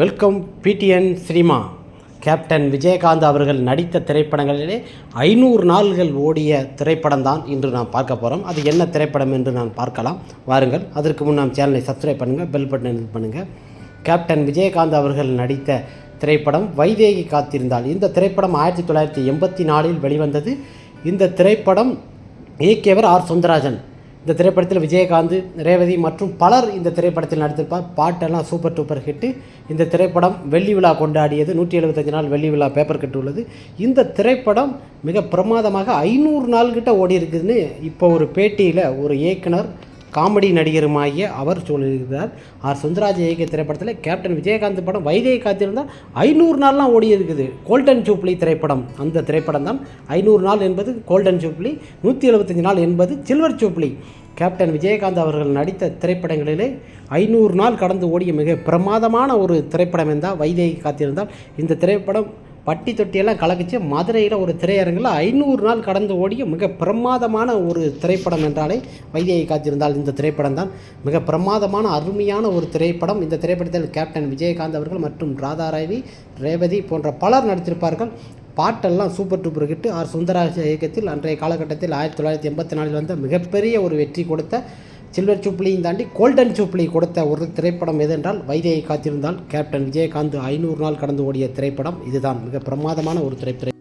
Welcome PTN cinema. Captain Vijayakanth அவர்கள் நடித்த திரைப்படங்களிலே ஐநூறு நாள்கள் ஓடிய திரைப்படம் தான் இன்று நாம் பார்க்க போகிறோம் அது என்ன திரைப்படம் என்று நான் பார்க்கலாம். வாருங்கள் அதற்கு முன் நாம் சேனலை சப்ஸ்கிரைப் பண்ணுங்கள் பெல் பட்டன் பண்ணுங்கள் கேப்டன் விஜயகாந்த் அவர்கள் நடித்த திரைப்படம் வைதேகி காத்திருந்தால். இந்த திரைப்படம் ஆயிரத்தி தொள்ளாயிரத்தி எண்பத்தி நாலில் வெளிவந்தது. இந்த திரைப்படம் இயக்கியவர் ஆர். சுந்தராஜன் இந்த திரைப்படத்தில் விஜயகாந்த் ரேவதி மற்றும் பலர் இந்த திரைப்படத்தில் நடித்திருப்பார். பாட்டெல்லாம் சூப்பர் டூப்பர் ஹிட்டு இந்த திரைப்படம் வெள்ளி விழா கொண்டாடியது. நூற்றி எழுபத்தஞ்சு நாள் வெள்ளி விழா பேப்பர் கட்டு உள்ளது. இந்த திரைப்படம் மிக பிரமாதமாக ஐநூறு நாள் கிட்ட ஓடி இருக்குதுன்னு இப்போ ஒரு பேட்டியில் ஒரு இயக்குனர் காமெடி நடிகருமாகிய அவர் சொல்லியிருக்கிறார். ஆர். சுந்தராஜ் இயக்கிய திரைப்படத்தில் கேப்டன் விஜயகாந்த் படம் வைகை காத்திருந்தால் ஐநூறு நாள்லாம் ஓடி இருக்குது கோல்டன் ஜூப்ளி திரைப்படம். அந்த திரைப்படம் தான் ஐநூறு நாள் என்பது கோல்டன் ஜூப்ளி நூற்றி எழுபத்தஞ்சு நாள் என்பது சில்வர் ஜூப்ளி. கேப்டன் விஜயகாந்த் அவர்கள் நடித்த திரைப்படங்களிலே ஐநூறு நாள் கடந்து ஓடிய மிக பிரமாதமான ஒரு திரைப்படம் என்றால் வைதேகி காத்திருந்தால் இந்த திரைப்படம் பட்டி தொட்டியெல்லாம் கலக்கிச்சு. மதுரையில் ஒரு திரையரங்கில் ஐநூறு நாள் கடந்து ஓடிய மிக பிரமாதமான ஒரு திரைப்படம் என்றாலே வைத்தியை காத்திருந்தால் இந்த திரைப்படம் தான் மிக பிரமாதமான அருமையான ஒரு திரைப்படம். இந்த திரைப்படத்தில் கேப்டன் விஜயகாந்த் அவர்கள் மற்றும் ராதாராவி ரேவதி போன்ற பலர் நடித்திருப்பார்கள். பாட்டெல்லாம் super duper hit. R. Sundaraja இயக்கத்தில் அன்றைய காலகட்டத்தில் ஆயிரத்தி தொள்ளாயிரத்தி எண்பத்தி நாலில் வந்த மிகப்பெரிய ஒரு வெற்றி கொடுத்த சில்வர் சூப்ளியும் தாண்டி கோல்டன் சூப்ளி கொடுத்த ஒரு திரைப்படம் எதென்றால் வைத்தியை காத்திருந்தால் கேப்டன் விஜயகாந்த் ஐநூறு நாள் கடந்து ஓடிய திரைப்படம். இதுதான் மிக பிரமாதமான ஒரு திரைப்படம்.